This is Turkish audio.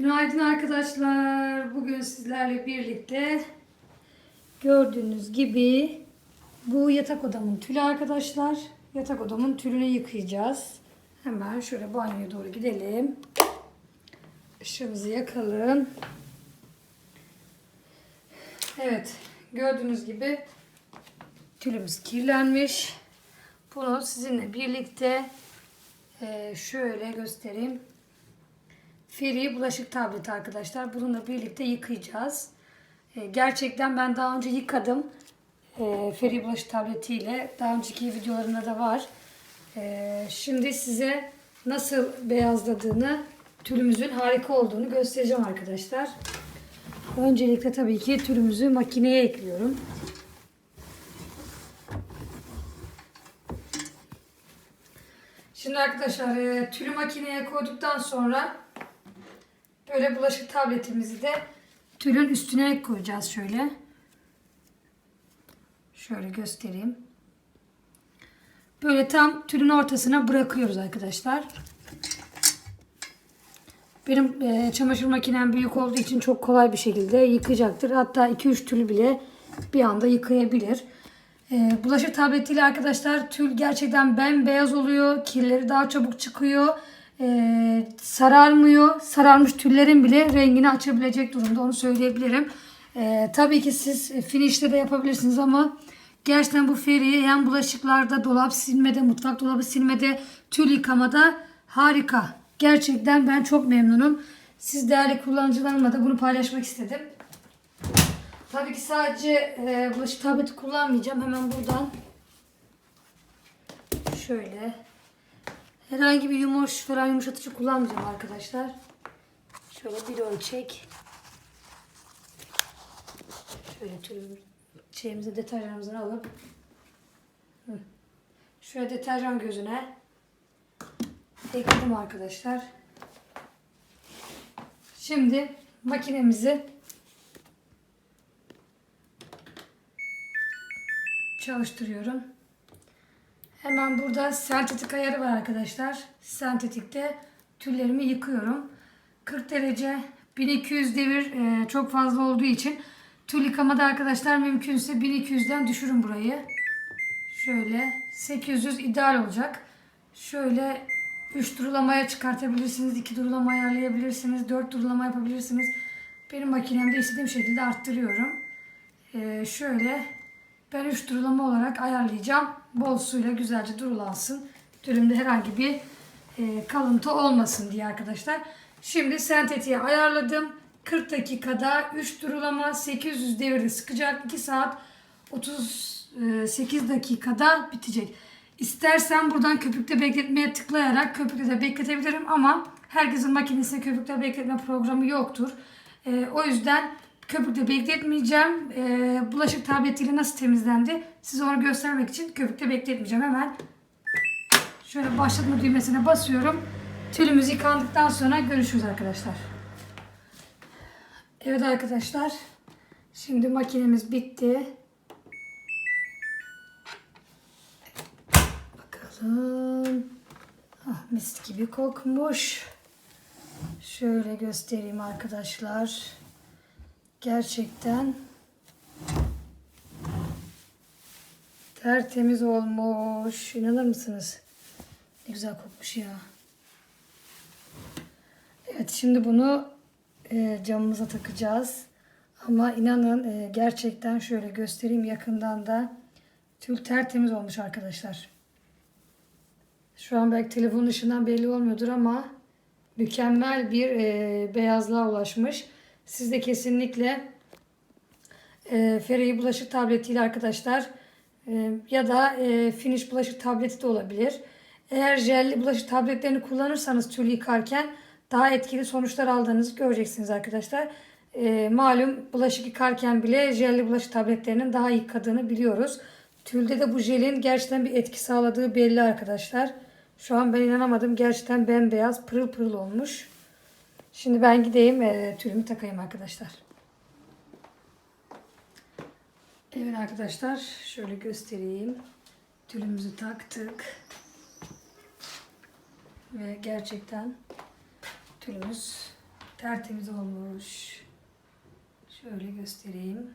Günaydın arkadaşlar. Bugün sizlerle birlikte gördüğünüz gibi bu yatak odamın tülü arkadaşlar. Yatak odamın tülünü yıkayacağız. Hemen şöyle banyoya doğru gidelim. Işığımızı yakalım. Evet, gördüğünüz gibi tülümüz kirlenmiş. Bunu sizinle birlikte eee, şöyle göstereyim. Free bulaşık tableti arkadaşlar. Bununla birlikte yıkayacağız. Ee, gerçekten ben daha önce yıkadım. Ee, Free bulaşık tabletiyle. Daha önceki videolarımda da var. Ee, şimdi size nasıl beyazladığını, tülümüzün harika olduğunu göstereceğim arkadaşlar. Öncelikle tabii ki tülümüzü makineye ekliyorum. Şimdi arkadaşlar e, tülü makineye koyduktan sonra Böyle bulaşık tabletimizi de tülün üstüne koyacağız şöyle. Şöyle göstereyim. Böyle tam tülün ortasına bırakıyoruz arkadaşlar. Benim e, çamaşır makinem büyük olduğu için çok kolay bir şekilde yıkacaktır. Hatta 2-3 tül bile bir anda yıkayabilir. E, bulaşık tabletiyle arkadaşlar tül gerçekten bembeyaz oluyor. Kirleri daha çabuk çıkıyor. E, sararmıyor. Sararmış tüllerin bile rengini açabilecek durumda onu söyleyebilirim. E, tabii ki siz finişte de yapabilirsiniz ama gerçekten bu feriye hem bulaşıklarda, dolap silmede, mutfak dolabı silmede, tül yıkamada harika. Gerçekten ben çok memnunum. Siz değerli kullanıcılarımla da bunu paylaşmak istedim. Tabii ki sadece e, bulaşık tableti kullanmayacağım. Hemen buradan şöyle herhangi bir yumuş falan yumuşatıcı kullanmayacağım arkadaşlar. Şöyle bir ölçek. Şöyle tüm şeyimizi deterjanımızı alıp şöyle deterjan gözüne ekledim arkadaşlar. Şimdi makinemizi çalıştırıyorum. Hemen burada sentetik ayarı var arkadaşlar. Sentetikte tüllerimi yıkıyorum. 40 derece 1200 devir e, çok fazla olduğu için tül yıkamada arkadaşlar mümkünse 1200'den düşürün burayı. Şöyle 800 ideal olacak. Şöyle 3 durulamaya çıkartabilirsiniz. 2 durulama ayarlayabilirsiniz. 4 durulama yapabilirsiniz. Benim makinemde istediğim şekilde arttırıyorum. Ee, şöyle ben 3 durulama olarak ayarlayacağım. Bol suyla güzelce durulansın. Tülümde herhangi bir e, kalıntı olmasın diye arkadaşlar. Şimdi sentetiğe ayarladım. 40 dakikada 3 durulama 800 devirde sıkacak. 2 saat 38 dakikada bitecek. İstersen buradan köpükte bekletmeye tıklayarak köpükte de bekletebilirim ama herkesin makinesinde köpükte bekletme programı yoktur. Ee, o yüzden köpükte bekletmeyeceğim. Ee, bulaşık tabletiyle nasıl temizlendi size onu göstermek için köpükte bekletmeyeceğim. Hemen şöyle başlatma düğmesine basıyorum. Tülümüz yıkandıktan sonra görüşürüz arkadaşlar. Evet arkadaşlar. Şimdi makinemiz bitti. Bakalım. Ah, mis gibi kokmuş. Şöyle göstereyim arkadaşlar. Gerçekten tertemiz olmuş. İnanır mısınız? Ne güzel kokmuş ya. Evet şimdi bunu e, camımıza takacağız. Ama inanın e, gerçekten şöyle göstereyim yakından da tül tertemiz olmuş arkadaşlar. Şu an belki telefonun ışığından belli olmuyordur ama mükemmel bir e, beyazlığa ulaşmış. Siz de kesinlikle e, Ferrari bulaşık tabletiyle arkadaşlar e, ya da e, Finish bulaşık tableti de olabilir. Eğer jelli bulaşık tabletlerini kullanırsanız tül yıkarken daha etkili sonuçlar aldığınızı göreceksiniz arkadaşlar. E, malum bulaşık yıkarken bile jelli bulaşık tabletlerinin daha yıkadığını biliyoruz. Tülde de bu jelin gerçekten bir etki sağladığı belli arkadaşlar. Şu an ben inanamadım. Gerçekten bembeyaz pırıl pırıl olmuş. Şimdi ben gideyim e, tülümü takayım arkadaşlar. Evet arkadaşlar şöyle göstereyim. Tülümüzü taktık. Ve gerçekten tülümüz tertemiz olmuş. Şöyle göstereyim.